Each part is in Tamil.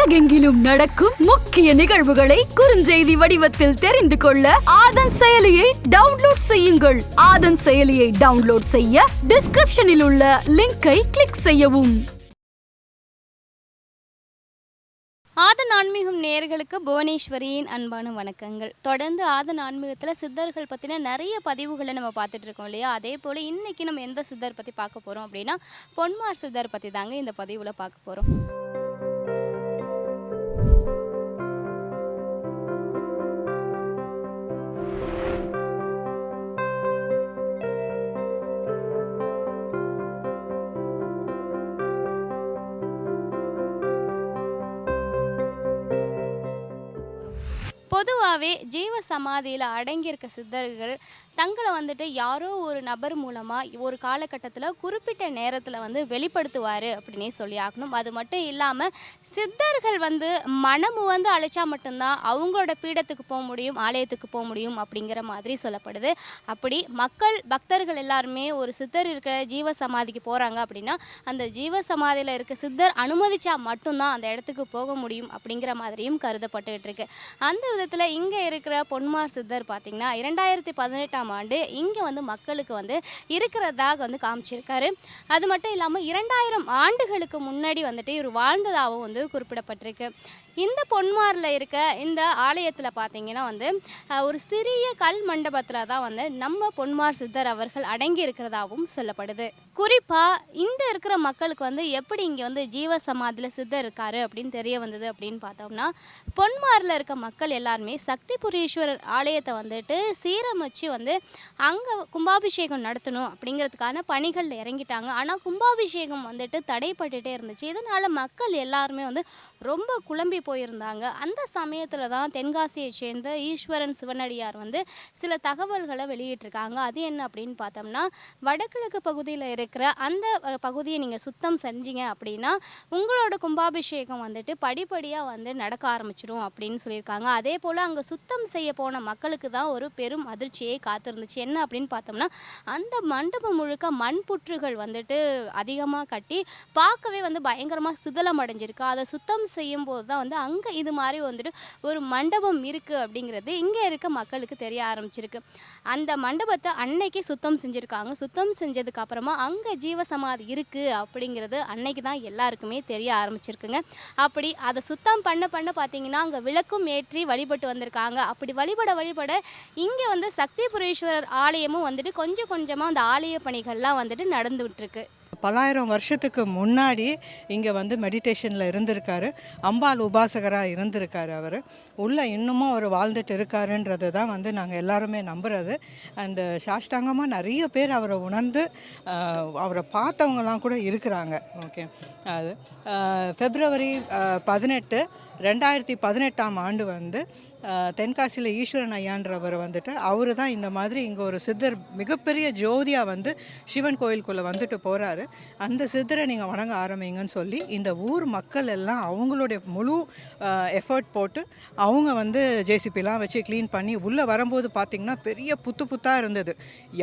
உலகெங்கிலும் நடக்கும் முக்கிய நிகழ்வுகளை குறுஞ்செய்தி வடிவத்தில் தெரிந்து கொள்ள ஆதன் செயலியை டவுன்லோட் செய்யுங்கள். ஆதன் செயலியை டவுன்லோட் செய்ய டிஸ்கிரிப்ஷனில் உள்ள லிங்கை கிளிக் செய்யவும். ஆதன் ஆன்மீகம் நேர்களுக்கு புவனேஸ்வரியின் அன்பான வணக்கங்கள். தொடர்ந்து ஆதன் ஆன்மீகத்தில் சித்தர்கள் பற்றின நிறைய பதிவுகளை நம்ம பார்த்துட்டு இருக்கோம் இல்லையா? அதே போல் இன்னைக்கு நம்ம எந்த சித்தர் பற்றி பார்க்க போகிறோம் அப்படின்னா பொன்மார் சித்தர் பற்றி தாங்க இந்த பதிவில் பார்க்க போகிறோம் பொதுவாகவே ஜீவ சமாதியில் அடங்கியிருக்க சித்தர்கள் தங்களை வந்துட்டு யாரோ ஒரு நபர் மூலமாக ஒரு காலகட்டத்தில் குறிப்பிட்ட நேரத்தில் வந்து வெளிப்படுத்துவார் அப்படின்னே சொல்லி ஆகணும். அது மட்டும் இல்லாமல் சித்தர்கள் வந்து மனமு வந்து அழைச்சா மட்டும்தான் அவங்களோட பீடத்துக்கு போக முடியும் ஆலயத்துக்கு போக முடியும் அப்படிங்கிற மாதிரி சொல்லப்படுது. அப்படி மக்கள் பக்தர்கள் எல்லாருமே ஒரு சித்தர் இருக்கிற ஜீவ சமாதிக்கு போகிறாங்க அப்படின்னா அந்த ஜீவ சமாதியில் இருக்க சித்தர் அனுமதிச்சா மட்டும்தான் அந்த இடத்துக்கு போக முடியும் அப்படிங்கிற மாதிரியும் கருதப்பட்டுக்கிட்டு இருக்கு. அந்த விதத்தில் இங்கே இருக்கிற பொன்மார் சித்தர் பார்த்திங்கன்னா இரண்டாயிரத்தி பதினெட்டாம் ஆண்டு இங்கே வந்து மக்களுக்கு வந்து இருக்கிறதாக வந்து காமிச்சிருக்காரு. அது மட்டும் இல்லாமல் இரண்டாயிரம் ஆண்டுகளுக்கு முன்னாடி வந்துட்டு இவர் வாழ்ந்ததாகவும் வந்து குறிப்பிடப்பட்டிருக்கு. இந்த பொன்மாரில் இருக்க இந்த ஆலயத்தில் பார்த்தீங்கன்னா வந்து ஒரு சிறிய கல் மண்டபத்தில் தான் வந்து நம்ம பொன்மார் சித்தர் அவர்கள் அடங்கி இருக்கிறதாகவும் சொல்லப்படுது. குறிப்பாக இந்த இருக்கிற மக்களுக்கு வந்து எப்படி இங்கே வந்து ஜீவ சமாதியில் சித்தர் இருக்காரு அப்படின்னு தெரிய வந்தது அப்படின்னு பார்த்தோம்னா பொன்மாரில் இருக்க மக்கள் எல்லாருமே சக்திபுரீஸ்வரர் ஆலயத்தை வந்துட்டு சீரமைச்சு வந்து அங்கே கும்பாபிஷேகம் நடத்தணும் அப்படிங்கிறதுக்கான பணிகளில் இறங்கிட்டாங்க. ஆனால் கும்பாபிஷேகம் வந்துட்டு தடைப்பட்டுட்டே இருந்துச்சு. இதனால் மக்கள் எல்லாருமே வந்து ரொம்ப குழம்பி போயிருந்தாங்க. அந்த சமயத்தில் தான் தென்காசியை சேர்ந்த ஈஸ்வரன் சிவனடியார் வந்து சில தகவல்களை வெளியிட்டிருக்காங்க. அது என்ன அப்படின்னு பார்த்தோம்னா வடகிழக்கு பகுதியில் இருக்கிற அந்த பகுதியை நீங்கள் சுத்தம் செஞ்சீங்க அப்படின்னா உங்களோட கும்பாபிஷேகம் வந்துட்டு படிப்படியாக வந்து நடக்க ஆரம்பிச்சிடும் அப்படின்னு சொல்லியிருக்காங்க. அதே போல் அங்கே சுத்தம் செய்ய போன மக்களுக்கு தான் ஒரு பெரும் அதிர்ச்சியை காத்திருந்துச்சு. என்ன அப்படின்னு பார்த்தோம்னா அந்த மண்டபம் முழுக்க மண் புற்றுகள் வந்துட்டு அதிகமாக கட்டி பார்க்கவே வந்து பயங்கரமாக சிதலம் அடைஞ்சிருக்கு அதை சுத்தம் செய்யும் போது தான் வந்து வந்து அங்கே இது மாதிரி வந்துட்டு ஒரு மண்டபம் இருக்குது அப்படிங்கிறது இங்கே இருக்க மக்களுக்கு தெரிய ஆரம்பிச்சிருக்கு. அந்த மண்டபத்தை அன்னைக்கு சுத்தம் செஞ்சுருக்காங்க. சுத்தம் செஞ்சதுக்கு அப்புறமா அங்கே ஜீவசமாதி இருக்குது அப்படிங்கிறது அன்னைக்கு தான் எல்லாருக்குமே தெரிய ஆரம்பிச்சிருக்குங்க. அப்படி அதை சுத்தம் பண்ண பண்ண பார்த்தீங்கன்னா அங்கே விளக்கும் ஏற்றி வழிபட்டு வந்திருக்காங்க. அப்படி வழிபட வழிபட இங்கே வந்து சக்திபுரீஸ்வரர் ஆலயமும் வந்துட்டு கொஞ்சம் கொஞ்சமாக அந்த ஆலய பணிகள்லாம் வந்துட்டு நடந்துகிட்டு இருக்கு பல்லாயிரம் வருஷத்துக்கு முன்னாடி இங்கே வந்து மெடிடேஷனில் இருந்திருக்காரு. அம்பாள் உபாசகராக இருந்திருக்காரு அவர். உள்ளே இன்னமும் அவர் வாழ்ந்துட்டு இருக்காருன்றது தான் வந்து நாங்கள் எல்லாருமே நம்புறது. அண்டு சாஷ்டாங்கமாக நிறைய பேர் அவரை உணர்ந்து அவரை பார்த்தவங்கலாம் கூட இருக்கிறாங்க. ஓகே அது ஃபெப்ரவரி பதினெட்டு ரெண்டாயிரத்தி பதினெட்டாம் ஆண்டு வந்து தென்காசியில் ஈஸ்வரன் ஐயான்றவர் வந்துட்டு அவர் தான் இந்த மாதிரி இங்கே ஒரு சித்தர் மிகப்பெரிய ஜோதியாக வந்து சிவன் கோயிலுக்குள்ளே வந்துட்டு போகிறாரு அந்த சித்தரை நீங்கள் வணங்க ஆரம்பிங்கன்னு சொல்லி இந்த ஊர் மக்கள் எல்லாம் அவங்களுடைய முழு எஃபர்ட் போட்டு அவங்க வந்து ஜேசிபிலாம் வச்சு க்ளீன் பண்ணி உள்ளே வரும்போது பார்த்திங்கன்னா பெரிய புத்து புத்தாக இருந்தது.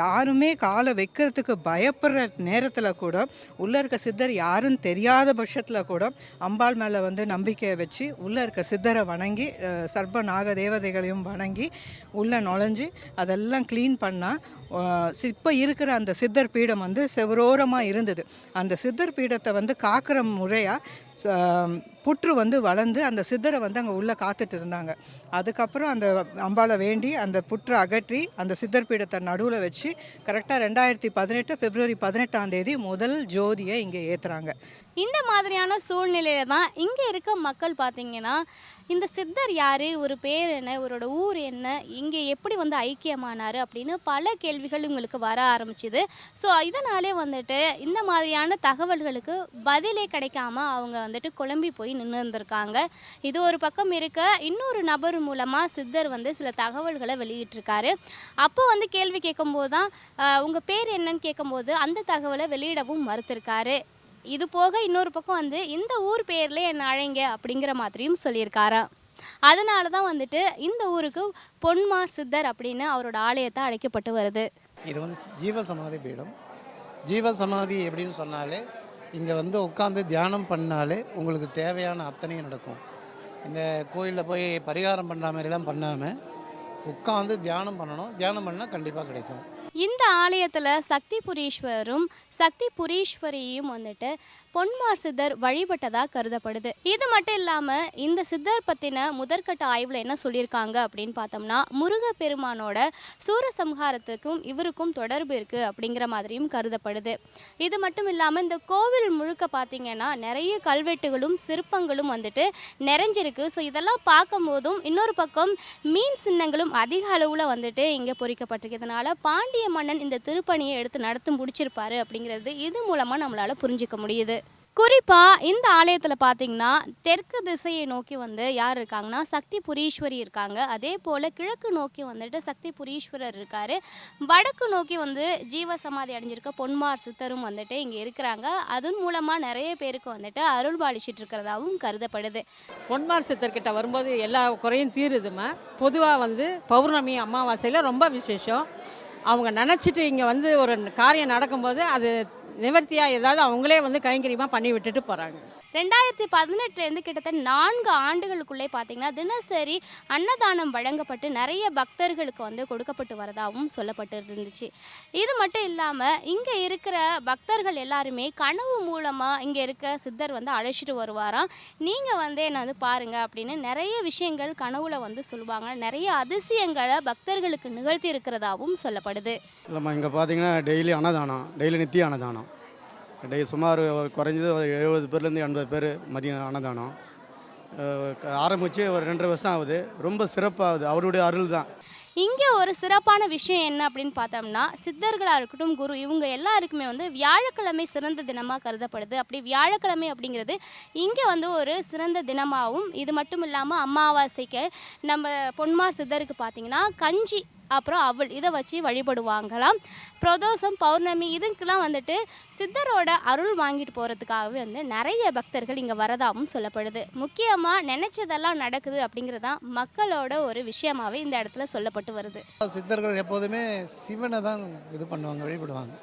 யாருமே காலை வைக்கிறதுக்கு பயப்படுற நேரத்தில் கூட உள்ளே இருக்க சித்தர் யாருன்னு தெரியாத பட்சத்தில் கூட அம்பாள் மேலே வந்து நம்பிக்கையை வச்சு உள்ளே இருக்க சித்தரை வணங்கி சர்ப நாக தேவதைகளையும் வணங்கி உள்ளே நுழைஞ்சு அதெல்லாம் க்ளீன் பண்ணால் இப்போ இருக்கிற அந்த சித்தர் பீடம் வந்து செவரோரமாக இருந்தது. அந்த சித்தர் பீடத்தை வந்து காக்கிற முறையாக புற்று வந்து வளர்ந்து அந்த சித்தரை வந்து அங்கே உள்ளே காத்துட்டு இருந்தாங்க. அதுக்கப்புறம் அந்த அம்பாளை வேண்டி அந்த புற்றை அகற்றி அந்த சித்தர் பீடத்தை நடுவில் வச்சு கரெக்டாக ரெண்டாயிரத்தி பதினெட்டு பிப்ரவரி பதினெட்டாம் தேதி முதல் ஜோதியை இங்கே ஏற்றுறாங்க இந்த மாதிரியான சூழ்நிலையில தான் இங்கே இருக்க மக்கள் பார்த்தீங்கன்னா இந்த சித்தர் யார்? ஒரு பேர் என்ன? இவரோட ஊர் என்ன? இங்கே எப்படி வந்து ஐக்கியமானார்? அப்படின்னு பல கேள்விகள் உங்களுக்கு வர ஆரம்பிச்சுது. ஸோ இதனாலே வந்துட்டு இந்த மாதிரியான தகவல்களுக்கு பதிலே கிடைக்காம அவங்க வந்துட்டு குழம்பி போய் நின்று இருந்திருக்காங்க. இது ஒரு பக்கம் இருக்க இன்னொரு நபர் மூலமாக சித்தர் வந்து சில தகவல்களை வெளியிட்டிருக்காரு. அப்போ வந்து கேள்வி கேட்கும்போது தான் உங்கள் பேர் என்னன்னு கேட்கும்போது அந்த தகவலை வெளியிடவும் மறுத்திருக்காரு. இது போக இன்னொரு பக்கம் வந்து இந்த ஊர் பேரில் என்ன அழைங்க அப்படிங்கிற மாதிரியும் சொல்லியிருக்காரா? அதனால தான் வந்துட்டு இந்த ஊருக்கு பொன்மா சித்தர் அப்படின்னு அவரோட ஆலயத்தை அழைக்கப்பட்டு வருது. இது வந்து ஜீவ சமாதி பீடம். ஜீவ சமாதி எப்படின்னு சொன்னாலே இங்கே வந்து உட்காந்து தியானம் பண்ணாலே உங்களுக்கு தேவையான அத்தனையும் நடக்கும். இந்த கோயிலில் போய் பரிகாரம் பண்ணுற மாதிரிலாம் பண்ணாமல் உட்காந்து தியானம் பண்ணணும். தியானம் பண்ணால் கண்டிப்பாக கிடைக்கும். இந்த ஆலயத்தில் சக்தி புரீஸ்வரரும் சக்தி புரீஸ்வரியும் வந்துட்டு பொன்மார் சித்தர் வழிபட்டதாக கருதப்படுது. இது மட்டும் இல்லாமல் இந்த சித்தர் பற்றின முதற்கட்ட ஆய்வில் என்ன சொல்லியிருக்காங்க அப்படின்னு பார்த்தோம்னா முருகப்பெருமானோட சூரசம்ஹாரத்துக்கும் இவருக்கும் தொடர்பு இருக்குது அப்படிங்கிற மாதிரியும் கருதப்படுது. இது மட்டும் இல்லாமல் இந்த கோவில் முழுக்க பார்த்தீங்கன்னா நிறைய கல்வெட்டுகளும் சிற்பங்களும் வந்துட்டு நிறைஞ்சிருக்கு. ஸோ இதெல்லாம் பார்க்கும்போதும் இன்னொரு பக்கம் மீன் சின்னங்களும் அதிக அளவில் வந்துட்டு இங்கே பொறிக்கப்பட்டிருக்கு இதனால் பாண்டிய மன்னன் இந்த திருப்பணியை எடுத்து நடத்தி முடிச்சிருப்பாரு அப்படிங்கிறது இது மூலமாக நம்மளால் புரிஞ்சுக்க முடியுது. குறிப்பாக இந்த ஆலயத்தில் பார்த்தீங்கன்னா தெற்கு திசையை நோக்கி வந்து யார் இருக்காங்கன்னா சக்தி புரீஸ்வரி இருக்காங்க. அதே போல் கிழக்கு நோக்கி வந்துட்டு சக்தி புரீஸ்வரர் இருக்கார். வடக்கு நோக்கி வந்து ஜீவ சமாதி அடைஞ்சிருக்க பொன்மார் சித்தரும் வந்துட்டு இங்கே இருக்கிறாங்க. அதன் மூலமாக நிறைய பேருக்கு வந்துட்டு அருள் பாலிச்சிட்டு இருக்கிறதாவும் கருதப்படுது. பொன்மார் சித்தர்கிட்ட வரும்போது எல்லா குறையும் தீருதுமா? பொதுவாக வந்து பௌர்ணமி அமாவாசையில் ரொம்ப விசேஷம். அவங்க நினச்சிட்டு இங்கே வந்து ஒரு காரியம் நடக்கும்போது அது நிவர்த்தியாக ஏதாவது அவங்களே வந்து கைங்கரியமாக பண்ணி விட்டுட்டு போகிறாங்க ரெண்டாயிரத்தி பதினெட்டுலேருந்து கிட்டத்தட்ட நான்கு ஆண்டுகளுக்குள்ளே பார்த்தீங்கன்னா தினசரி அன்னதானம் வழங்கப்பட்டு நிறைய பக்தர்களுக்கு வந்து கொடுக்கப்பட்டு வரதாகவும் சொல்லப்பட்டு இருந்துச்சு இது மட்டும் இல்லாமல் இங்கே இருக்கிற பக்தர்கள் எல்லாருமே கனவு மூலமாக இங்கே இருக்க சித்தர் வந்து அழைச்சிட்டு வருவாராம். நீங்கள் வந்து என்னை வந்து பாருங்கள் அப்படின்னு நிறைய விஷயங்கள் கனவுல வந்து சொல்லுவாங்க. நிறைய அதிசயங்களை பக்தர்களுக்கு நிகழ்த்தி இருக்கிறதாகவும் சொல்லப்படுது. இல்லைம்மா இங்கே பார்த்தீங்கன்னா டெய்லி அன்னதானம் டெய்லி நித்திய அன்னதானம். டே சுமார் ஒரு குறைஞ்சது ஒரு எழுபது பேர்லேருந்து எண்பது பேர் மதியம் அன்னதானம். ஆரம்பித்து ஒரு ரெண்டரை வருஷம் ஆகுது. ரொம்ப சிறப்பாகுது. அவருடைய அருள் தான். இங்கே ஒரு சிறப்பான விஷயம் என்ன அப்படின்னு பார்த்தோம்னா சித்தர்களாக இருக்கட்டும் குரு இவங்க எல்லாருக்குமே வந்து வியாழக்கிழமை சிறந்த தினமாக கருதப்படுது. அப்படி வியாழக்கிழமை அப்படிங்கிறது இங்கே வந்து ஒரு சிறந்த தினமாகவும் இது மட்டும் இல்லாமல் அமாவாசைக்கு நம்ம பொன்மார் சித்தருக்கு பார்த்தீங்கன்னா கஞ்சி அப்புறம் அவள் இதை வச்சு வழிபடுவாங்களாம். பிரதோஷம் பௌர்ணமி இதுக்கெல்லாம் வந்துட்டு சித்தரோட அருள் வாங்கிட்டு போகிறதுக்காகவே வந்து நிறைய பக்தர்கள் இங்கே வரதாகவும் சொல்லப்படுது. முக்கியமாக நினச்சதெல்லாம் நடக்குது அப்படிங்கிறதான் மக்களோட ஒரு விஷயமாகவே இந்த இடத்துல சொல்லப்பட்டு வருது. சித்தர்கள் எப்போதுமே சிவனை தான் இது பண்ணுவாங்க வழிபடுவாங்க.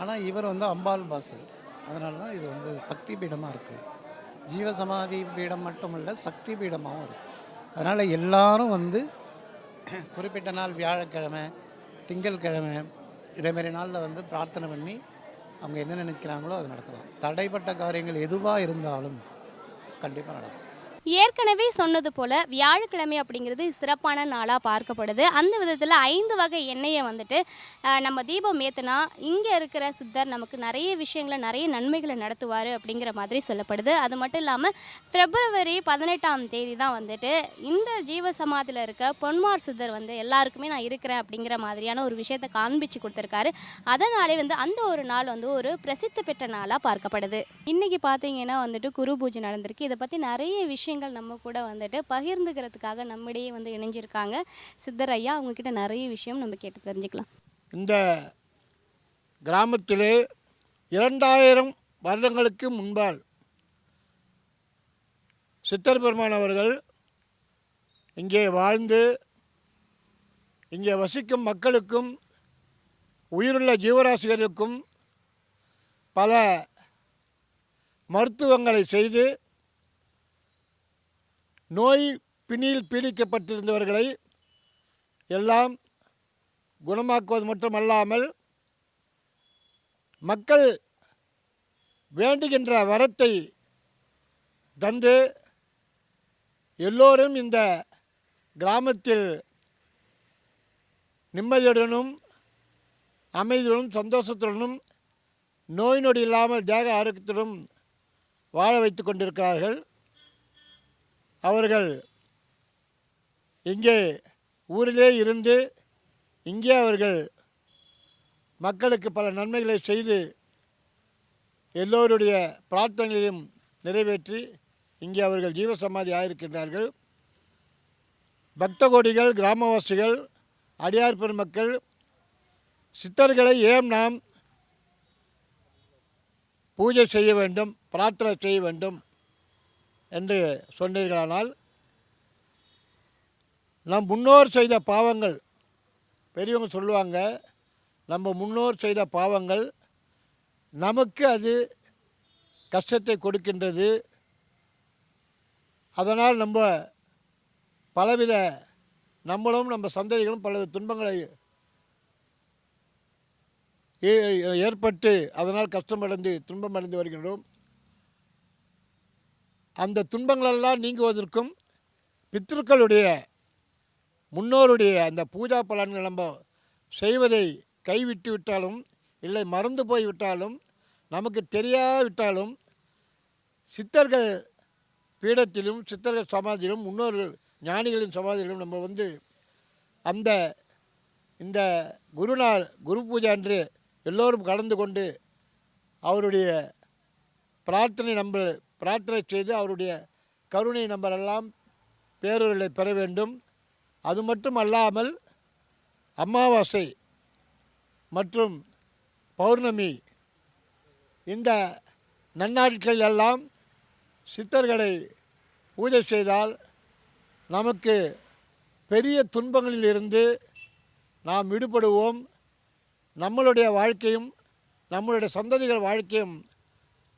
ஆனால் இவர் வந்து அம்பாள் பாசு அதனால தான் இது வந்து சக்தி பீடமாக இருக்குது ஜீவசமாதி பீடம் மட்டும் இல்லை சக்தி பீடமாகவும் இருக்குது அதனால் எல்லாரும் வந்து குறிப்பிட்ட நாள் வியாழக்கிழமை திங்கட்கிழமை இதேமாரி நாளில் வந்து பிரார்த்தனை பண்ணி அவங்க என்ன நினைக்கிறாங்களோ அது நடக்கலாம். தடைப்பட்ட காரியங்கள் எதுவாக இருந்தாலும் கண்டிப்பாக நடக்கும். ஏற்கனவே சொன்னது போல வியாழக்கிழமை அப்படிங்கிறது சிறப்பான நாளாக பார்க்கப்படுது. அந்த விதத்தில் ஐந்து வகை எண்ணெயை வந்துட்டு நம்ம தீபம் ஏற்றுனா இங்கே இருக்கிற சித்தர் நமக்கு நிறைய விஷயங்களை நிறைய நன்மைகளை நடத்துவார் அப்படிங்கிற மாதிரி சொல்லப்படுது. அது மட்டும் இல்லாமல் பிப்ரவரி பதினெட்டாம் தேதி தான் வந்துட்டு இந்த ஜீவ சமாதியில் இருக்க பொன்மார் சித்தர் வந்து எல்லாருக்குமே நான் இருக்கிறேன் அப்படிங்கிற மாதிரியான ஒரு விஷயத்தை காண்பிச்சு கொடுத்துருக்காரு. அதனாலே வந்து அந்த ஒரு நாள் வந்து ஒரு பிரசித்தி பெற்ற நாளாக பார்க்கப்படுது. இன்றைக்கி பார்த்தீங்கன்னா வந்துட்டு குரு பூஜை நடந்திருக்கு. இதை பற்றி நிறைய விஷயம் விஷயங்கள் நம்ம கூட வந்துட்டு பகிர்ந்துக்கிறதுக்காக நம்மிடையே வந்து இணைஞ்சிருக்காங்க. சித்தர் ஐயா அவங்கக்கிட்ட நிறைய விஷயம் நம்ம கேட்டு தெரிஞ்சுக்கலாம். இந்த கிராமத்திலே இரண்டாயிரம் வருடங்களுக்கு முன்பால் சித்தர் பெருமான் அவர்கள் இங்கே வாழ்ந்து இங்கே வசிக்கும் மக்களுக்கும் உயிருள்ள ஜீவராசிகளுக்கும் பல மருத்துவங்களை செய்து நோய் பிணியில் பீடிக்கப்பட்டிருந்தவர்களை எல்லாம் குணமாக்குவது மட்டுமல்லாமல் மக்கள் வேண்டுகின்ற வரத்தை தந்து எல்லோரும் இந்த கிராமத்தில் நிம்மதியுடனும் அமைதியுடனும் சந்தோஷத்துடனும் நோய் நொடி இல்லாமல் தேக ஆரோக்கியத்துடன் வாழ வைத்து கொண்டிருக்கிறார்கள். அவர்கள் இங்கே ஊரிலே இருந்து இங்கே அவர்கள் மக்களுக்கு பல நன்மைகளை செய்து எல்லோருடைய பிரார்த்தனைகளையும் நிறைவேற்றி இங்கே அவர்கள் ஜீவசமாதி ஆயிருக்கின்றார்கள். பக்த கோடிகள் கிராமவாசிகள் அடியார் பெருமக்கள் சித்தர்களை ஏன் நாம் பூஜை செய்ய வேண்டும் பிரார்த்தனை செய்ய வேண்டும்? என்று சொன்னீர்களானால் நம் முன்னோர் செய்த பாவங்கள் பெரியவங்க சொல்லுவாங்க நம்ம முன்னோர் செய்த பாவங்கள் நமக்கு அது கஷ்டத்தை கொடுக்கின்றது. அதனால் நம்ம பலவித நம்மளும் நம்ம சந்ததிகளும் பலவித துன்பங்களை ஏ- ஏற்பட்டு அதனால் கஷ்டமடைந்து துன்பமடைந்து வருகின்றோம். அந்த துன்பங்களெல்லாம் நீங்குவதற்கும் பித்ருக்களுடைய முன்னோருடைய அந்த பூஜா பலன்கள் நம்ம செய்வதை கைவிட்டு விட்டாலும் இல்லை மறந்து போய் விட்டாலும் நமக்கு தெரியாவிட்டாலும் சித்தர்கள் பீடத்திலும் சித்தர்கள் சமாதியிலும் முன்னோர்கள் ஞானிகளின் சமாதியிலும் நம்ம வந்து அந்த இந்த குருநாள் குரு பூஜை அன்று எல்லோரும் கலந்து கொண்டு அவருடைய பிரார்த்தனை நம்ம பிரார்த்தனை செய்து அவருடைய கருணை நம்பரெல்லாம் பேரொருளை பெற வேண்டும். அது மட்டும் அல்லாமல் அமாவாசை மற்றும் பௌர்ணமி இந்த நன்னாட்கள் எல்லாம் சித்தர்களை பூஜை செய்தால் நமக்கு பெரிய துன்பங்களில் இருந்து நாம் விடுபடுவோம். நம்மளுடைய வாழ்க்கையும் நம்மளுடைய சந்ததிகள் வாழ்க்கையும்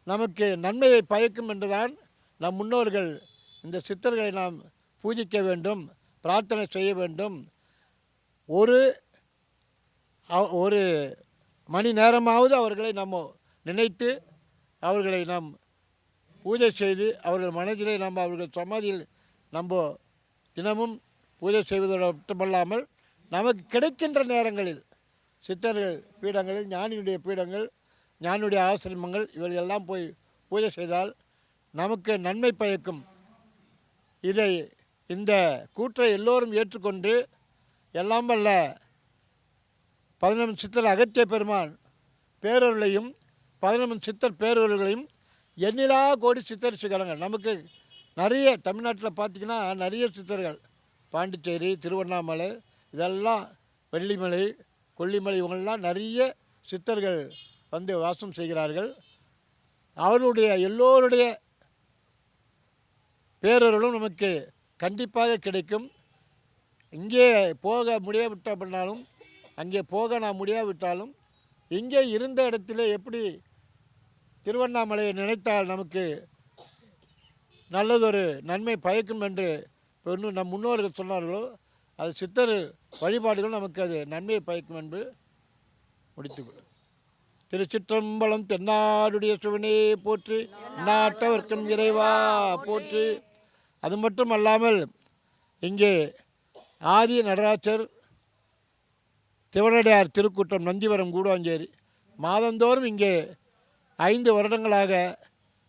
நமக்கு நன்மையை பயக்கும் என்றுதான் நம் முன்னோர்கள் இந்த சித்தர்களை நாம் பூஜிக்க வேண்டும் பிரார்த்தனை செய்ய வேண்டும். ஒரு அவ- ஒரு மணி நேரமாவது அவர்களை நம்ம நினைத்து அவர்களை நாம் பூஜை செய்து அவர்கள் மனதிலே நம்ம அவர்கள் சமாதியில் நம்ம தினமும் பூஜை செய்வதோடு மட்டுமல்லாமல் நமக்கு கிடைக்கின்ற நேரங்களில் சித்தர்கள் பீடங்களில் ஞானியுடைய பீடங்கள் ஞானுடைய ஆசிரமங்கள் இவைகளெல்லாம் போய் பூஜை செய்தால் நமக்கு நன்மை பயக்கும். இதை இந்த கூற்றை எல்லோரும் ஏற்றுக்கொண்டு எல்லாம் வல்ல பதினொன்று சித்தர் அகத்திய பெருமான் பேரொருளையும் பதினொன்று சித்தர் பேரொருள்களையும் எண்ணிலா கோடி சித்தர் சிகரங்கள். நமக்கு நிறைய தமிழ்நாட்டில் பார்த்திங்கன்னா நிறைய சித்தர்கள். பாண்டிச்சேரி திருவண்ணாமலை இதெல்லாம் வெள்ளிமலை கொல்லிமலை இவங்கெல்லாம் நிறைய சித்தர்கள் வந்து வாசம் செய்கிறார்கள். அவருடைய எல்லோருடைய பேரர்களும் நமக்கு கண்டிப்பாக கிடைக்கும். இங்கே போக முடியாவிட்டாலும் அங்கே போக நான் முடியாவிட்டாலும் இங்கே இருந்த இடத்துல எப்படி திருவண்ணாமலையை நினைத்தால் நமக்கு நல்லதொரு நன்மை பயக்கும் என்று இப்போ நம் முன்னோர்கள் சொன்னார்களோ அது சித்தர் வழிபாடுகள் நமக்கு அது நன்மையை பயக்கும் என்று முடித்துக்கொள்ளும் திருச்சிற்றம்பலம் தென்னாடுடைய சிவனே போற்றி நாட்டவர்க்கும் இறைவா போற்றி. அது மட்டும் அல்லாமல் இங்கே ஆதி நடராஜர் திவனடையார் திருக்கூட்டம் நந்திவரம் கூடுவாஞ்சேரி மாதந்தோறும் இங்கே ஐந்து வருடங்களாக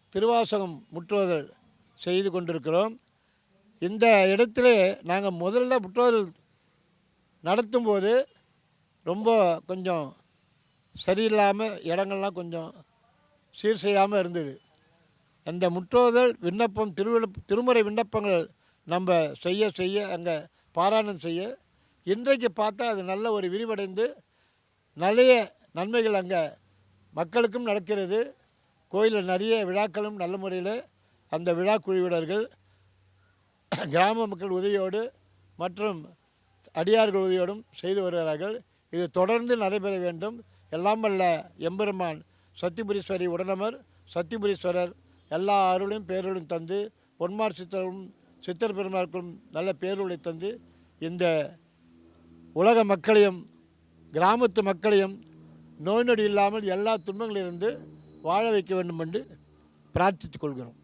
திருவாசகம் முற்றுவதல் செய்து கொண்டிருக்கிறோம். இந்த இடத்துல நாங்கள் முதல்ல முற்றுவதல் நடத்தும்போது ரொம்ப கொஞ்சம் சரியில்லாமல் இடங்கள்லாம் கொஞ்சம் சீர் செய்யாமல் இருந்தது. அந்த முற்றோதல் விண்ணப்பம் திருவிழ திருமுறை விண்ணப்பங்கள் நம்ம செய்ய செய்ய அங்கே பாராயணம் செய்ய இன்றைக்கு பார்த்தா அது நல்ல ஒரு விரிவடைந்து நிறைய நன்மைகள் அங்கே மக்களுக்கும் நடக்கிறது. கோயிலில் நிறைய விழாக்களும் நல்ல முறையில் அந்த விழா குழுவினர்கள் கிராம மக்கள் உதவியோடு மற்றும் அடியார்கள் உதவியோடும் செய்து வருகிறார்கள். இது தொடர்ந்து நடைபெற வேண்டும். எல்லாம் வல்ல எம்பெருமான் சத்தியபுரீஸ்வரி உடனமர் சத்தியபுரீஸ்வரர் எல்லா அருளையும் பேரருளையும் தந்து பொன்மார் சித்தரும் சித்தர் பெருமாளுக்கும் நல்ல பேருளை தந்து இந்த உலக மக்களையும் கிராமத்து மக்களையும் நோய் நொடி இல்லாமல் எல்லா துன்பங்களிலிருந்து வாழ வைக்க வேண்டும் என்று பிரார்த்தித்துக் கொள்கிறோம்.